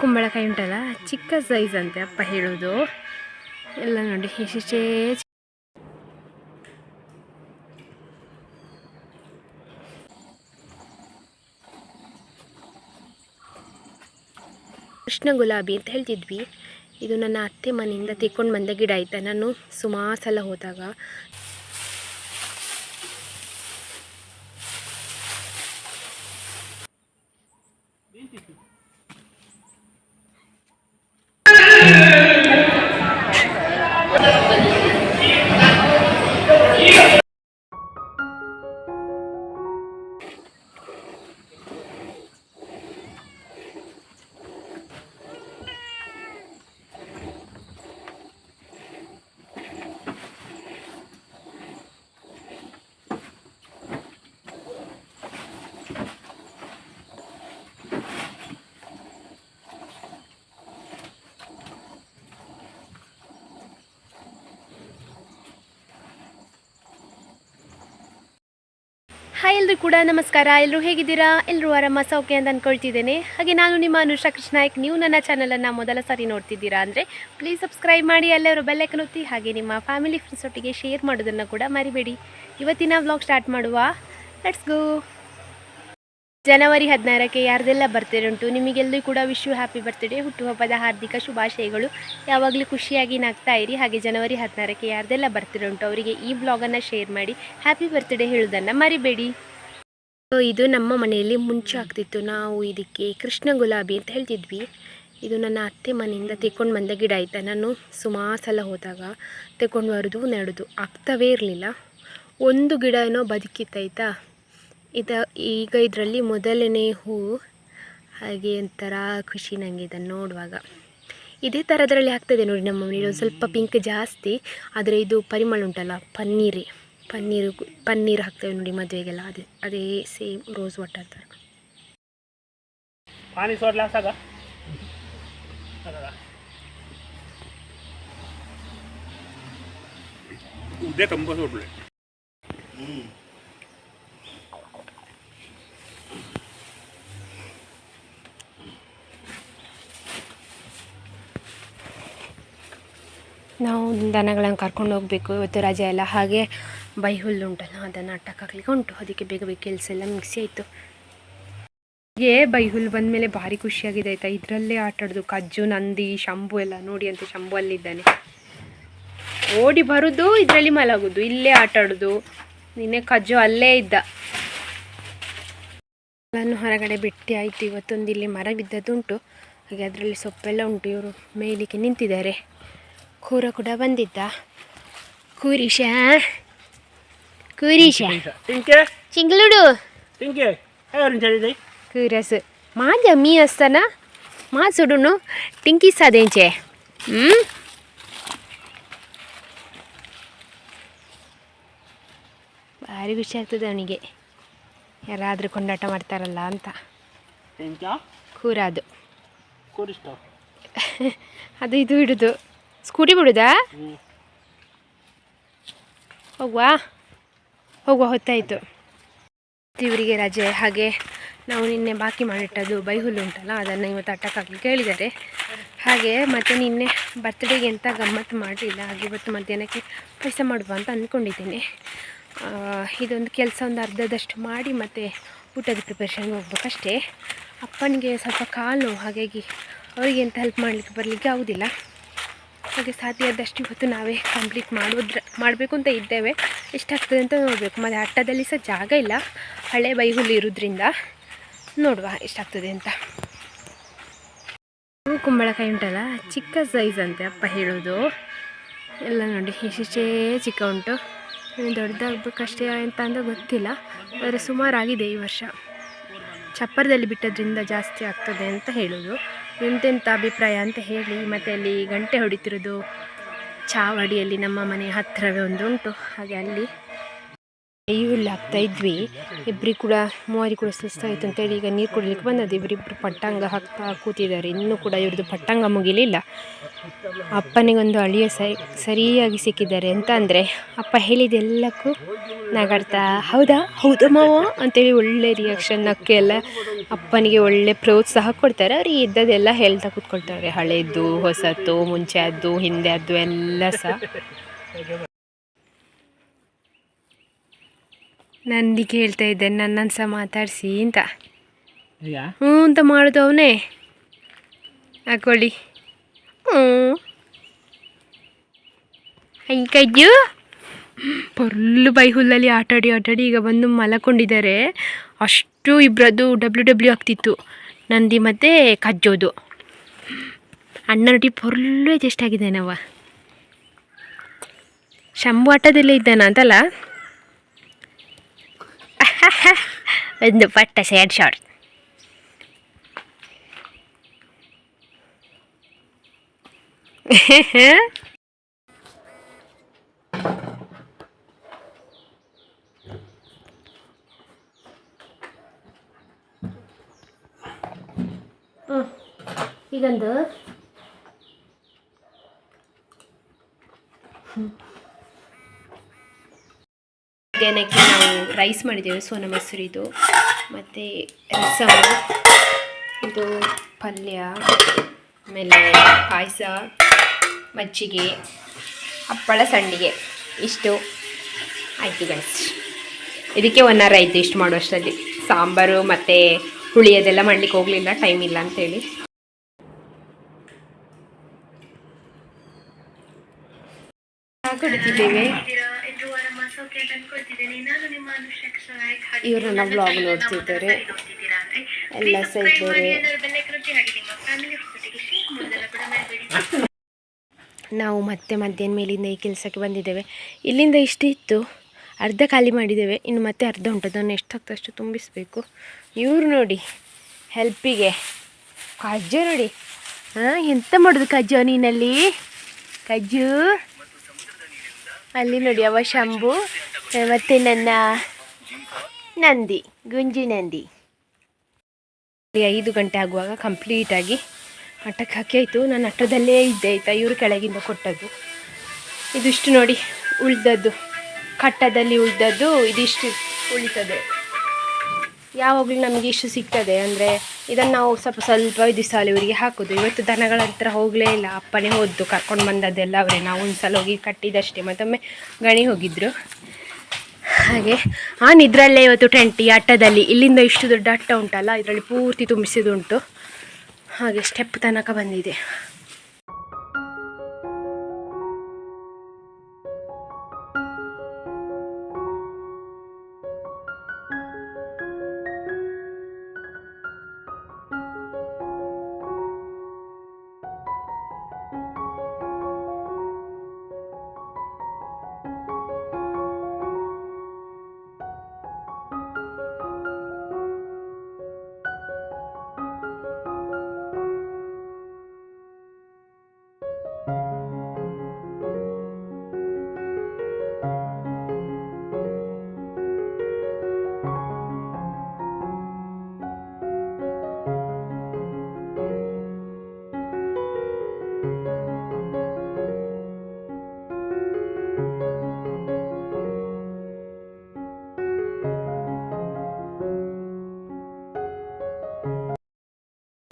ಕುಂಬಳಕಾಯಿ ಉಂಟಲ್ಲ, ಚಿಕ್ಕ ಸೈಜ್ ಅಂತೆ ಅಪ್ಪ ಹೇಳೋದು. ಎಲ್ಲ ನೋಡಿ, ಎಷ್ಟೇ ಕೃಷ್ಣ ಗುಲಾಬಿ ಅಂತ ಹೇಳ್ತಿದ್ವಿ. ಇದು ನನ್ನ ಅತ್ತೆ ಮನೆಯಿಂದ ತೆಕ್ಕೊಂಡು ಬಂದ ಗಿಡ ಆಯ್ತಾ, ನಾನು ಸುಮಾರು ಸಲ ಹೋದಾಗ. ಹಾಯ್ ಎಲ್ಲರೂ ಕೂಡ ನಮಸ್ಕಾರ. ಎಲ್ಲರೂ ಹೇಗಿದ್ದೀರಾ? ಎಲ್ಲರೂ ಆರಾಮ, ಸೌಖ್ಯ ಅಂತ ಅಂದ್ಕೊಳ್ತಿದ್ದೇನೆ ಹಾಗೆ ನಾನು ನಿಮ್ಮ ಅನುಷಾ ಕೃಷ್ಣ ನಾಯ್ಕ್ ನೀವು ನನ್ನ ಚಾನಲನ್ನು ಮೊದಲ ಸಾರಿ ನೋಡ್ತಿದ್ದೀರಾ ಅಂದರೆ ಪ್ಲೀಸ್ ಸಬ್ಸ್ಕ್ರೈಬ್ ಮಾಡಿ ಎಲ್ಲರೂ ಬೆಲ್ಲೈಕನ್ ಒತ್ತಿ, ಹಾಗೆ ನಿಮ್ಮ ಫ್ಯಾಮಿಲಿ ಫ್ರೆಂಡ್ಸ್ ಒಟ್ಟಿಗೆ ಶೇರ್ ಮಾಡೋದನ್ನು ಕೂಡ ಮರಿಬೇಡಿ. ಇವತ್ತಿನ ವ್ಲಾಗ್ ಸ್ಟಾರ್ಟ್ ಮಾಡುವ. ಲೆಟ್ಸ್ ಗೋ ಜನವರಿ ಹದಿನಾರಕ್ಕೆ ಯಾರ್ದೆಲ್ಲ ಬರ್ತ್ಡೇ ಉಂಟು, ನಿಮಗೆಲ್ಲೂ ಕೂಡ ವಿಶ್ವ ಹ್ಯಾಪಿ ಬರ್ತ್ಡೇ ಹುಟ್ಟುಹಬ್ಬದ ಹಾರ್ದಿಕ ಶುಭಾಶಯಗಳು. ಯಾವಾಗಲೂ ಖುಷಿಯಾಗಿ ನಗ್ತಾ ಇರಿ. ಹಾಗೆ ಜನವರಿ ಹದಿನಾರಕ್ಕೆ ಯಾರ್ದೆಲ್ಲ ಬರ್ತ್ಡೇ ಉಂಟು, ಅವರಿಗೆ ಈ ಬ್ಲಾಗನ್ನು ಶೇರ್ ಮಾಡಿ. ಹ್ಯಾಪಿ ಬರ್ತ್ಡೇ ಹೇಳೋದನ್ನು ಮರಿಬೇಡಿ. ಸೊ ಇದು ನಮ್ಮ ಮನೆಯಲ್ಲಿ ಮುಂಚೆ ಆಗ್ತಿತ್ತು. ನಾವು ಇದಕ್ಕೆ ಕೃಷ್ಣ ಗುಲಾಬಿ ಅಂತ ಹೇಳ್ತಿದ್ವಿ. ಇದು ನನ್ನ ಅತ್ತೆ ಮನೆಯಿಂದ ತೆಕ್ಕೊಂಡು ಬಂದ ಗಿಡ ಆಯಿತಾ? ನಾನು ಸುಮಾರು ಸಲ ಹೋದಾಗ ತೆಕ್ಕೊಂಡು ಬರೋದು ನೆಡೋದು ಆಗ್ತವೇ ಇರಲಿಲ್ಲ. ಒಂದು ಗಿಡ ಏನೋ ಬದುಕಿತ್ತಾಯ್ತಾ ಇದ ಈಗ ಇದರಲ್ಲಿ ಮೊದಲನೇ ಹೂ ಹಾಗೆ ಒಂಥರ ಖುಷಿ ನನಗೆ ಇದನ್ನು ನೋಡುವಾಗ ಇದೇ ಥರದ್ರಲ್ಲಿ ಆಗ್ತದೆ ನೋಡಿ ನಮ್ಮ ಮನೇಲಿ ಒಂದು ಸ್ವಲ್ಪ ಪಿಂಕ್ ಜಾಸ್ತಿ ಆದರೆ ಇದು ಪರಿಮಳ ಉಂಟಲ್ಲ ಪನ್ನೀರೇ ಪನ್ನೀರು ಪನ್ನೀರ್ ಹಾಕ್ತೇವೆ ನೋಡಿ ಮದುವೆಗೆಲ್ಲ ಅದೇ ಅದೇ ಸೇಮ್ ರೋಸ್ ವಾಟರ್ ಥರ पाणी सोडला असता का उद्या कंब सोडले ದನಗಳನ್ನು ಕರ್ಕೊಂಡು ಹೋಗಬೇಕು, ಇವತ್ತು ರಜೆ ಎಲ್ಲ ಹಾಗೆ ಬೈ ಹುಲ್ಲು ಉಂಟಲ್ಲ, ಅದನ್ನು ಅಟ್ಟಕ್ಕೆ ಹಾಕ್ಲಿಕ್ಕೆ ಉಂಟು. ಅದಕ್ಕೆ ಬೇಗ ಬೇಗ ಕೆಲಸ ಎಲ್ಲ ಮಿಕ್ಸಿ ಆಯಿತು. ಹೀಗೆ ಬೈ ಹುಲ್ಲು ಬಂದಮೇಲೆ ಭಾರಿ ಖುಷಿಯಾಗಿದೆ ಆಯಿತಾ? ಇದರಲ್ಲೇ ಆಟ ಆಡೋದು. ಕಜ್ಜು, ನಂದಿ, ಶಂಭು ಎಲ್ಲ ನೋಡಿ ಅಂತ ಶಂಭು ಅಲ್ಲಿದ್ದಾನೆ. ಓಡಿ ಬರೋದು, ಇದರಲ್ಲಿ ಮಲಗೋದು. ಇಲ್ಲೇ ಆಟ ಆಡೋದು. ನಿನ್ನೆ ಕಜ್ಜು ಅಲ್ಲೇ ಇದ್ದ. ನಾನು ಹೊರಗಡೆ ಬಿಟ್ಟು ಆಯಿತು. ಇವತ್ತೊಂದು ಇಲ್ಲಿ ಮರ ಬಿದ್ದದ್ದುಂಟು. ಹಾಗೆ ಅದರಲ್ಲಿ ಸೊಪ್ಪೆಲ್ಲ ಉಂಟು. ಇವರು ಮೇಯ್ಲಿಕ್ಕೆ ನಿಂತಿದ್ದಾರೆ. ಕೂರ ಕೂಡ ಬಂದಿದ್ದ. ಕೂರಿಶ? ಕೂರಿಶ? ಚಿಂಗ್ಲುಡು. ಕೂರಸು. ಮಾಜ ಮೀ ಅಸ್ತಾನ? ಮಾ ಸುಡುನು ಟಿಂಕಿಸ್ ಅದೇಂಚೆ ಹ್ಮ್? ಭಾರಿ ಖುಷಿ ಆಗ್ತದೆ ಅವನಿಗೆ. ಯಾರಾದರೂ ಕೊಂಡಾಟ ಮಾಡ್ತಾರಲ್ಲ ಅಂತ. ಕೂರಾದು. ಅದು ಇದು ಇಡುದು ಸ್ಕೂಟಿ ಬಿಡುದಾ? ಹೋಗುವಾ. ಹೋಗುವ ಹೊತ್ತಾಯಿತು. ಇವರಿಗೆ ರಜೆ ಹಾಗೆ ನಾವು ನಿನ್ನೆ ಬಾಕಿ ಮಾಡಿಟ್ಟದ್ದು ಬೈಹುಲ್ಲು ಉಂಟಲ್ಲ ಅದನ್ನು ಇವತ್ತು ಅಟ್ಟಕ್ಕಾಗಿ ಕೇಳಿದ್ದಾರೆ. ಹಾಗೆ ಮತ್ತು ನಿನ್ನೆ ಬರ್ತ್ಡೇಗೆ ಎಂಥ ಗಮ್ಮತ್ತು ಮಾಡಲಿಲ್ಲ ಹಾಗೆ ಇವತ್ತು ಮಧ್ಯಾಹ್ನಕ್ಕೆ ಪಾಯಸ ಮಾಡುವ ಅಂತ ಅಂದ್ಕೊಂಡಿದ್ದೀನಿ ಇದೊಂದು ಕೆಲಸ ಒಂದು ಅರ್ಧದಷ್ಟು ಮಾಡಿ ಮತ್ತು ಊಟದ ಪ್ರಿಪ್ರೇಷನ್ಗೆ ಹೋಗ್ಬೇಕಷ್ಟೇ. ಅಪ್ಪನಿಗೆ ಸ್ವಲ್ಪ ಕಾಲು ನೋವು ಹಾಗಾಗಿ ಅವರಿಗೆ ಎಂತ ಹೆಲ್ಪ್ ಮಾಡಲಿಕ್ಕೆ ಬರಲಿಕ್ಕೆ ಆಗೋದಿಲ್ಲ. ಹಾಗೆ ಸಾಧ್ಯ ಆದಷ್ಟು ಇವತ್ತು ನಾವೇ ಕಂಪ್ಲೀಟ್ ಮಾಡೋದ್ರ, ಮಾಡಬೇಕು ಅಂತ ಇದ್ದೇವೆ. ಎಷ್ಟಾಗ್ತದೆ ಅಂತ ನೋಡಬೇಕು. ಮತ್ತು ಅಟ್ಟದಲ್ಲಿ ಸಹ ಜಾಗ ಇಲ್ಲ. ಹಳೆ ಬೈಹುಲ್ಲು ಇರೋದ್ರಿಂದ ನೋಡುವ ಎಷ್ಟಾಗ್ತದೆ ಅಂತ. ಕುಂಬಳಕಾಯಿ ಉಂಟಲ್ಲ? ಚಿಕ್ಕ ಸೈಜ್ ಅಂತೆ ಅಪ್ಪ ಹೇಳೋದು. ಎಲ್ಲ ನೋಡಿ ಎಷ್ಟೇ ಚಿಕ್ಕ ಉಂಟು. ದೊಡ್ಡದಾಗಬೇಕಷ್ಟೇ ಅಂತ ಅಂತ ಗೊತ್ತಿಲ್ಲ. ಆದರೆ ಸುಮಾರಾಗಿದೆ ಈ ವರ್ಷ. ಚಪ್ಪರದಲ್ಲಿ ಬಿಟ್ಟದ್ರಿಂದ ಜಾಸ್ತಿ ಆಗ್ತದೆ ಅಂತ ಹೇಳೋದು. ಎಂತೆಂಥ ಅಭಿಪ್ರಾಯ ಅಂತ ಹೇಳಿ ಮತ್ತು ಅಲ್ಲಿ ಗಂಟೆ ಹೊಡಿತಿರೋದು ಚಾವಡಿಯಲ್ಲಿ ನಮ್ಮ ಮನೆ ಹತ್ತಿರವೇ ಒಂದು ಉಂಟು, ಹಾಗೆ ಅಲ್ಲಿ ಹುಲ್ಲು ಹಾಕ್ತಾ ಇದ್ವಿ. ಇಬ್ಬರಿಗೆ ಕೂಡ ಮೂವರಿಗೆ ಕೂಡ ಸುಸ್ತಾಯಿತು ಅಂತೇಳಿ ಈಗ ನೀರು ಕುಡಿಲಿಕ್ಕೆ ಬಂದದ್ದು. ಇಬ್ಬರಿಬ್ಬರು ಪಟ್ಟಾಂಗ ಹಾಕ್ತಾ ಕೂತಿದ್ದಾರೆ. ಇನ್ನೂ ಕೂಡ ಇವ್ರದ್ದು ಪಟ್ಟಾಂಗ ಮುಗಿಲಿಲ್ಲ. ಅಪ್ಪನಿಗೊಂದು ಅಳಿಯ ಸರಿ ಸರಿಯಾಗಿ ಸಿಕ್ಕಿದ್ದಾರೆ ಅಂತ ಅಂದರೆ ಅಪ್ಪ ಹೇಳಿದೆಲ್ಲಕ್ಕೂ ನಗಾಡ್ತಾ, ಹೌದಾ? ಹೌದು ಮಾವ? ಅಂತೇಳಿ ಒಳ್ಳೆ ರಿಯಾಕ್ಷನ್ ನಕ್ಕೆ ಎಲ್ಲ ಅಪ್ಪನಿಗೆ ಒಳ್ಳೆ ಪ್ರೋತ್ಸಾಹ ಕೊಡ್ತಾರೆ. ಅವ್ರಿಗೆ ಇದ್ದದೆಲ್ಲ ಹೇಳ್ತಾ ಕೂತ್ಕೊಳ್ತಾರೆ. ಹಳೇದು ಹೊಸತು ಮುಂಚೆ ಅದು ಹಿಂದೆ ಅದು ಎಲ್ಲ ಸಹ. ನಂದಿಗೆ ಹೇಳ್ತಾ ಇದ್ದೆ ನನ್ನನ್ನು ಸಹ ಮಾತಾಡಿಸಿ ಅಂತ. ಹ್ಞೂ ಅಂತ ಮಾಡೋದು ಅವನೇ. ಹಾಕೊಳ್ಳಿ ಹ್ಞೂ. ಕಜ್ಜು ಪೊರ್ಲು ಬೈ ಹುಲ್ಲಲ್ಲಿ ಆಟಾಡಿ ಆಟಾಡಿ ಈಗ ಬಂದು ಮಲಕೊಂಡಿದ್ದಾರೆ. ಅಷ್ಟು ಇಬ್ಬರದ್ದು ಡಬ್ಲ್ಯೂ ಡಬ್ಲ್ಯೂ ಆಗ್ತಿತ್ತು. ನಂದಿ ಮತ್ತು ಕಜ್ಜೋದು. ಅಣ್ಣನೊಟ್ಟಿ ಪೊರ್ಲು ಅಡ್ಜಸ್ಟ್ ಆಗಿದ್ದಾನವ ಶಂಭು ಆಟದಲ್ಲೇ ಇದ್ದಾನ ಅಂತಲ್ಲ? ಒಂದು ಪಟ್ಟ ಸ್ಯಾಡ್ ಶಾರ್ಟ್ ಈಗೊಂದು. ಮಧ್ಯಾಹ್ನಕ್ಕೆ ನಾವು ರೈಸ್ ಮಾಡಿದ್ದೇವೆ. ಸೋನ ಮೊಸರಿದು ಮತ್ತು ರಸಮ್ ಇದು ಪಲ್ಯ, ಆಮೇಲೆ ಪಾಯಸ, ಮಜ್ಜಿಗೆ, ಹಪ್ಪಳ ಸಂಡಿಗೆ. ಇಷ್ಟು. ಆಯ್ತು ಗೈಸ್ ಇದಕ್ಕೆ ಒನ್ ಅವರ್ ಆಯಿತು ಇಷ್ಟು ಮಾಡುವಷ್ಟರಲ್ಲಿ. ಸಾಂಬಾರು ಮತ್ತು ಹುಳಿ ಅದೆಲ್ಲ ಮಾಡ್ಲಿಕ್ಕೆ ಹೋಗಲಿಲ್ಲ. ಟೈಮ್ ಇಲ್ಲ ಅಂತೇಳಿ. ಕುಡಿತಿದ್ದೇವೆ. ಇವರನ್ನ ಬ್ಲಾಗ್ ನೋಡ್ತಿದ್ದಾರೆ. ಎಲ್ಲ ಸಹ ಇದ್ದಾರೆ ನಾವು ಮತ್ತೆ ಮಧ್ಯಾಹ್ನ ಮೇಲಿಂದ ಈ ಕೆಲಸಕ್ಕೆ ಬಂದಿದ್ದೇವೆ. ಇಲ್ಲಿಂದ ಇಷ್ಟು ಇತ್ತು. ಅರ್ಧ ಖಾಲಿ ಮಾಡಿದ್ದೇವೆ. ಇನ್ನು ಮತ್ತೆ ಅರ್ಧ ಉಂಟು. ಅದನ್ನು ಎಷ್ಟಾಗ್ತದೆ ಅಷ್ಟು ತುಂಬಿಸಬೇಕು. ಇವ್ರು ನೋಡಿ. ಹೆಲ್ಪಿಗೆ. ಕಜ್ಜು ನೋಡಿ. ಹಾಂ ಎಂತ ಮಾಡೋದು ಕಜ್ಜು ನೀನಲ್ಲಿ? ಕಜ್ಜು. ಅಲ್ಲಿ ನೋಡಿ, ಅವ ಶಂಭು ಮತ್ತು ನನ್ನ ನಂದಿ, ಗುಂಜಿ ನಂದಿ. ಐದು ಗಂಟೆ ಆಗುವಾಗ ಕಂಪ್ಲೀಟಾಗಿ ಅಟ್ಟಕ್ಕೆ ಹಾಕಿ ಆಯಿತು. ನಾನು ಅಟ್ಟದಲ್ಲೇ ಇದ್ದೆ ಆಯ್ತಾ, ಇವರು ಕೆಳಗಿಂದ ಕೊಟ್ಟದ್ದು. ಇದಿಷ್ಟು ನೋಡಿ ಉಳ್ದದ್ದು, ಕಟ್ಟದಲ್ಲಿ ಉಳ್ದದ್ದು, ಇದಿಷ್ಟು ಉಳಿತದೆ. ಯಾವಾಗಲೂ ನಮಗೆ ಇಷ್ಟು ಸಿಗ್ತದೆ. ಅಂದರೆ ಇದನ್ನು ನಾವು ಸ್ವಲ್ಪ ಸ್ವಲ್ಪ ದಿವಸ ಇವರಿಗೆ ಹಾಕೋದು. ಇವತ್ತು ದನಗಳ ಹತ್ರ ಹೋಗಲೇ ಇಲ್ಲ. ಅಪ್ಪನೇ ಹೋದ್ದು ಕರ್ಕೊಂಡು ಬಂದದ್ದೆಲ್ಲ ಅವರೇ. ನಾವು ಒಂದು ಸಲ ಹೋಗಿ ಕಟ್ಟಿದಷ್ಟೇ. ಮತ್ತೊಮ್ಮೆ ಗಣಿ ಹೋಗಿದ್ದರು ಹಾಗೆ ಆ ನಿದ್ರಲ್ಲೇ ಇವತ್ತು ಟೆಂಟಿ ಅಟ್ಟದಲ್ಲಿ ಇಲ್ಲಿಂದ ಇಷ್ಟು ದೊಡ್ಡ ಅಟ್ಟ ಉಂಟಲ್ಲ, ಇದರಲ್ಲಿ ಪೂರ್ತಿ ತುಂಬಿಸಿದುಂಟು ಹಾಗೆ ಸ್ಟೆಪ್ ತನಕ ಬಂದಿದೆ.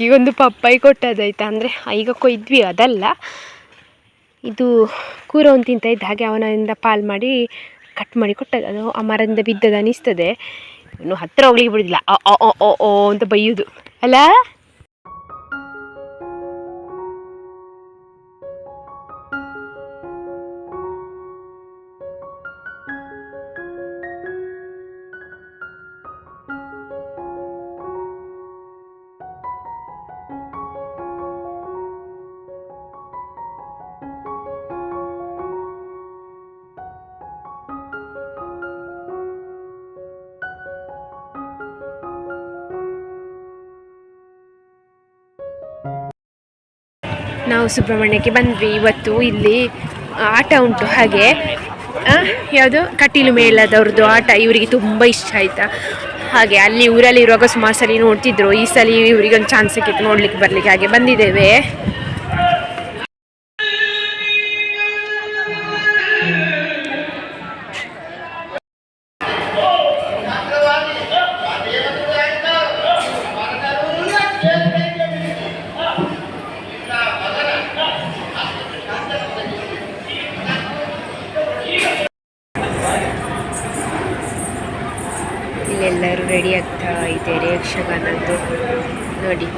ಈಗೊಂದು ಪಪ್ಪಾಯಿ ಕೊಟ್ಟದಾಯ್ತಾ? ಅಂದರೆ ಈಗ ಕೊಯ್ದ್ವಿ ಅದಲ್ಲ. ಇದು ಕೂರ ಒಂದು ತಿಂತ ಇದ್ದ ಹಾಗೆ ಅವನಿಂದ ಪಾಲ್ ಮಾಡಿ ಕಟ್ ಮಾಡಿ ಕೊಟ್ಟದ್ದು. ಅದು ಆ ಮರದಿಂದ ಬಿದ್ದದ ಅನಿಸ್ತದೆ. ಇನ್ನು ಹತ್ತಿರ ಹೋಗ್ಲಿಕ್ಕೆ ಬಿಡುದಿಲ್ಲ. ಅಂತ ಬೈಯುವುದು ಅಲ್ಲ? ನಾವು ಸುಬ್ರಹ್ಮಣ್ಯಕ್ಕೆ ಬಂದ್ವಿ ಇವತ್ತು ಇಲ್ಲಿ ಆಟ ಉಂಟು ಹಾಗೆ. ಯಾವುದು? ಕಟೀಲು ಮೇಳದವ್ರದ್ದು ಆಟ, ಇವರಿಗೆ ತುಂಬ ಇಷ್ಟ ಆಯಿತಾ? ಹಾಗೆ ಅಲ್ಲಿ ಊರಲ್ಲಿ ಇರುವಾಗ ಸುಮಾರು ಸಲ ನೋಡ್ತಿದ್ರು, ಈ ಸಲ ಇವರಿಗೆ ಒಂದು ಚಾನ್ಸ್ ಸಿಕ್ಕಿತ್ತು ನೋಡ್ಲಿಕ್ಕೆ ಬರ್ಲಿಕ್ಕೆ, ಹಾಗೆ ಬಂದಿದ್ದೇವೆ. ರೆಡಿ ಆಗ್ತಾ ಇದ್ದಾರೆ ಯಕ್ಷಗಾನದ್ದು ನೋಡಿ.